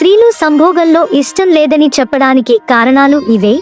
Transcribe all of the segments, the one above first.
స్త్రీలు సంభోగంలో ఇష్టం లేదని చెప్పడానికి కారణాలు ఇవే?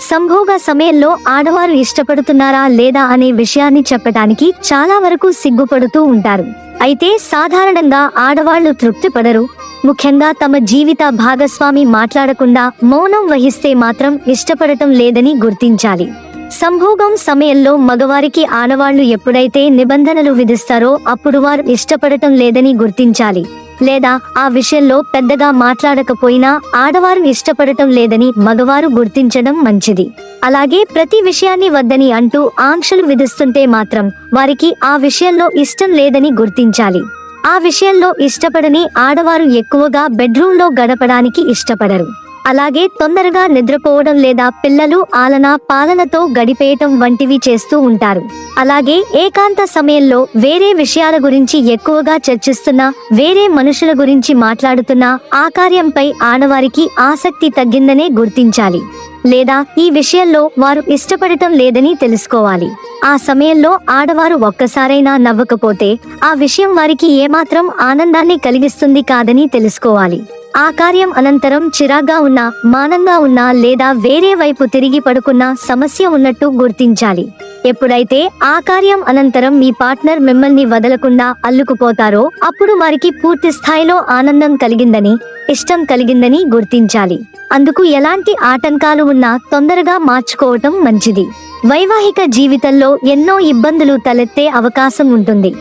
సంభోగ సమయంలో ఆడవారు ఇష్టపడుతున్నారా లేదా అనే విషయాన్ని చెప్పటానికి చాలా వరకు సిగ్గుపడుతూ ఉంటారు. అయితే సాధారణంగా ఆడవాళ్ళు తృప్తి పడరు ముఖ్యంగా తమ జీవిత భాగస్వామి మాట్లాడకుండా మౌనం వహిస్తే మాత్రం ఇష్టపడటం లేదని గుర్తించాలి. సంభోగం సమయంలో మగవారికి ఆడవాళ్ళు ఎప్పుడైతే నిబంధనలు విధిస్తారో అప్పుడు వారు ఇష్టపడటం లేదని గుర్తించాలి. లేదా ఆ విషయంలో పెద్దగా మాట్లాడకపోయినా ఆడవారు ఇష్టపడటం లేదని మగవారు గుర్తించడం మంచిది. అలాగే ప్రతి విషయాన్ని వద్దని అంటూ ఆంక్షలు విధిస్తుంటే మాత్రం వారికి ఆ విషయంలో ఇష్టం లేదని గుర్తించాలి. ఆ విషయంలో ఇష్టపడని ఆడవారు ఎక్కువగా బెడ్రూమ్లో గడపడానికి ఇష్టపడరు. అలాగే తొందరగా నిద్రపోవడం లేదా పిల్లలు ఆలన పాలనతో గడిపేయటం వంటివి చేస్తూ ఉంటారు. అలాగే ఏకాంత సమయంలో వేరే విషయాల గురించి ఎక్కువగా చర్చిస్తున్నా వేరే మనుషుల గురించి మాట్లాడుతున్నా ఆ కార్యంపై ఆడవారికి ఆసక్తి తగ్గిందనే గుర్తించాలి. లేదా ఈ విషయంలో వారు ఇష్టపడటం లేదని తెలుసుకోవాలి. ఆ సమయంలో ఆడవారు ఒక్కసారైనా నవ్వకపోతే ఆ విషయం వారికి ఏమాత్రం ఆనందాన్ని కలిగిస్తుంది కాదని తెలుసుకోవాలి. ఆ కార్యం అనంతరం చిరాగ్గా ఉన్నా మానంగా ఉన్నా లేదా వేరే వైపు తిరిగి పడుకున్నా సమస్య ఉన్నట్టు గుర్తించాలి. ఎప్పుడైతే ఆ కార్యం అనంతరం మీ పార్ట్నర్ మిమ్మల్ని వదలకుండా అల్లుకుపోతారో అప్పుడు వారికి పూర్తి స్థాయిలో ఆనందం కలిగిందని ఇష్టం కలిగిందని గుర్తించాలి. అందుకు ఎలాంటి ఆటంకాలు ఉన్నా తొందరగా మార్చుకోవటం మంచిది. వైవాహిక జీవితంలో ఎన్నో ఇబ్బందులు తలెత్తే అవకాశం ఉంటుంది.